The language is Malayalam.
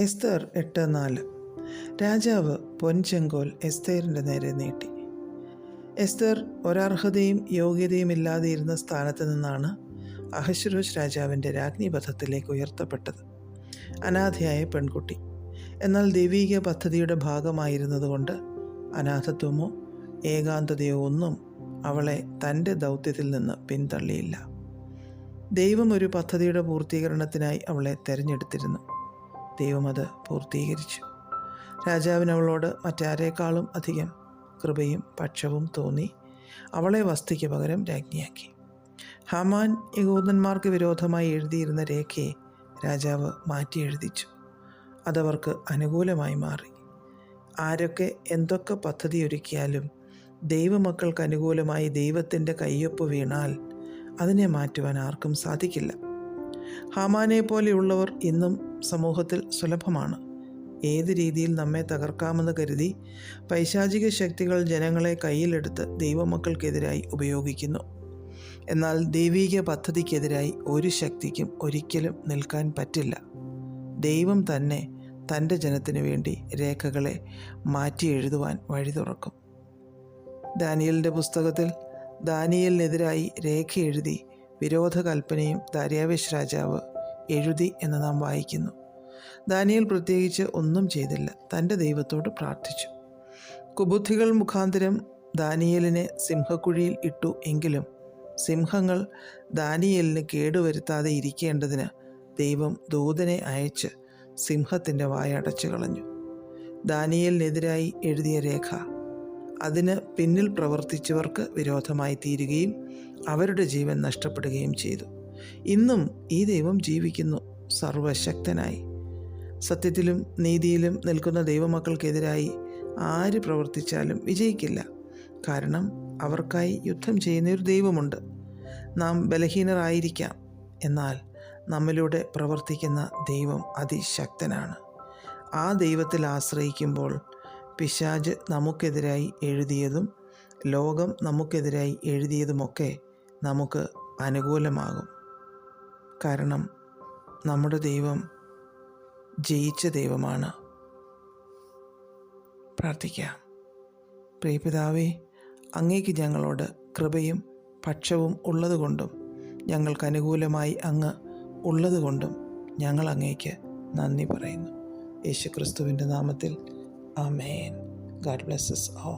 എസ്തർ എട്ട് നാല്. രാജാവ് പൊൻചെങ്കോൽ എസ്തേറിന്റെ നേരെ നീട്ടി. എസ്തർ ഒരർഹതയും യോഗ്യതയും ഇല്ലാതെ ഇരുന്ന സ്ഥാനത്ത് നിന്നാണ് അഹശ്വരോഷ് രാജാവിന്റെ രാജ്ഞിപഥത്തിലേക്ക് ഉയർത്തപ്പെട്ടത്. അനാഥയായ പെൺകുട്ടി. എന്നാൽ ദൈവീക പദ്ധതിയുടെ ഭാഗമായിരുന്നതുകൊണ്ട് അനാഥത്വമോ ഏകാന്തതയോ ഒന്നും അവളെ തന്റെ ദൗത്യത്തിൽ നിന്ന് പിന്തള്ളിയില്ല. ദൈവം ഒരു പദ്ധതിയുടെ പൂർത്തീകരണത്തിനായി അവളെ തിരഞ്ഞെടുത്തിരുന്നു. ദൈവം അത് പൂർത്തീകരിച്ചു. രാജാവിന് അവളോട് മറ്റാരേക്കാളും അധികം കൃപയും പക്ഷവും തോന്നി അവളെ വസ്തിക്ക് പകരം രാജ്ഞിയാക്കി. ഹമാൻ യഹൂദന്മാർക്ക് വിരോധമായി എഴുതിയിരുന്ന രേഖയെ രാജാവ് മാറ്റി എഴുതിച്ചു. അതവർക്ക് അനുകൂലമായി മാറി. ആരൊക്കെ എന്തൊക്കെ പദ്ധതി ഒരുക്കിയാലും ദൈവമക്കൾക്ക് അനുകൂലമായി ദൈവത്തിന്റെ കയ്യൊപ്പ് വീണാൽ അതിനെ മാറ്റുവാൻ ആർക്കും സാധിക്കില്ല. ഹാമാനെ പോലെയുള്ളവർ ഇന്നും സമൂഹത്തിൽ സുലഭമാണ്. ഏത് രീതിയിൽ നമ്മെ തകർക്കാമെന്ന് കരുതി പൈശാചിക ശക്തികൾ ജനങ്ങളെ കയ്യിലെടുത്ത് ദൈവമക്കൾക്കെതിരായി ഉപയോഗിക്കുന്നു. എന്നാൽ ദൈവീക പദ്ധതിക്കെതിരായി ഒരു ശക്തിക്കും ഒരിക്കലും നിൽക്കാൻ പറ്റില്ല. ദൈവം തന്നെ തന്റെ ജനത്തിനു വേണ്ടി രേഖകളെ മാറ്റി എഴുതുവാൻ വഴി തുറക്കും. ദാനിയലിന്റെ പുസ്തകത്തിൽ ദാനിയലിനെതിരായി രേഖ എഴുതി വിരോധ കൽപ്പനയും ദാര്യാവേശ് രാജാവ് എഴുതി എന്ന് നാം വായിക്കുന്നു. ദാനിയൽ പ്രത്യേകിച്ച് ഒന്നും ചെയ്തില്ല. തന്റെ ദൈവത്തോട് പ്രാർത്ഥിച്ചു. കുബുദ്ധികൾ മുഖാന്തരം ദാനിയലിനെ സിംഹക്കുഴിയിൽ ഇട്ടു എങ്കിലും സിംഹങ്ങൾ ദാനിയലിന് കേടുവരുത്താതെ ഇരിക്കേണ്ടതിന് ദൈവം ദൂതനെ അയച്ച് സിംഹത്തിന്റെ വായടച്ചു കളഞ്ഞു. ദാനിയലിനെതിരായി എഴുതിയ രേഖ അതിന് പിന്നിൽ പ്രവർത്തിച്ചവർക്ക് വിരോധമായി തീരുകയും അവരുടെ ജീവൻ നഷ്ടപ്പെടുകയും ചെയ്തു. ഇന്നും ഈ ദൈവം ജീവിക്കുന്നു സർവശക്തനായി. സത്യത്തിലും നീതിയിലും നിൽക്കുന്ന ദൈവമക്കൾക്കെതിരായി ആര് പ്രവർത്തിച്ചാലും വിജയിക്കില്ല. കാരണം അവർക്കായി യുദ്ധം ചെയ്യുന്ന ഒരു ദൈവമുണ്ട്. നാം ബലഹീനരായിരിക്കാം. എന്നാൽ നമ്മിലൂടെ പ്രവർത്തിക്കുന്ന ദൈവം അതിശക്തനാണ്. ആ ദൈവത്തിൽ ആശ്രയിക്കുമ്പോൾ പിശാജ് നമുക്കെതിരായി എഴുതിയതും ലോകം നമുക്കെതിരായി എഴുതിയതുമൊക്കെ നമുക്ക് അനുകൂലമാകും. കാരണം നമ്മുടെ ദൈവം ജയിച്ച ദൈവമാണ്. പ്രാർത്ഥിക്കാം. പ്രിയപിതാവേ അങ്ങേക്ക് ഞങ്ങളോട് കൃപയും പക്ഷവും ഉള്ളതുകൊണ്ടും ഞങ്ങൾക്ക് അനുകൂലമായി അങ്ങ് ഉള്ളതുകൊണ്ടും ഞങ്ങൾ അങ്ങേക്ക് നന്ദി പറയുന്നു. യേശുക്രിസ്തുവിന്റെ നാമത്തിൽ. ആ മേൻ ഗാഡ് ബ്ലെസ്സസ് ഓ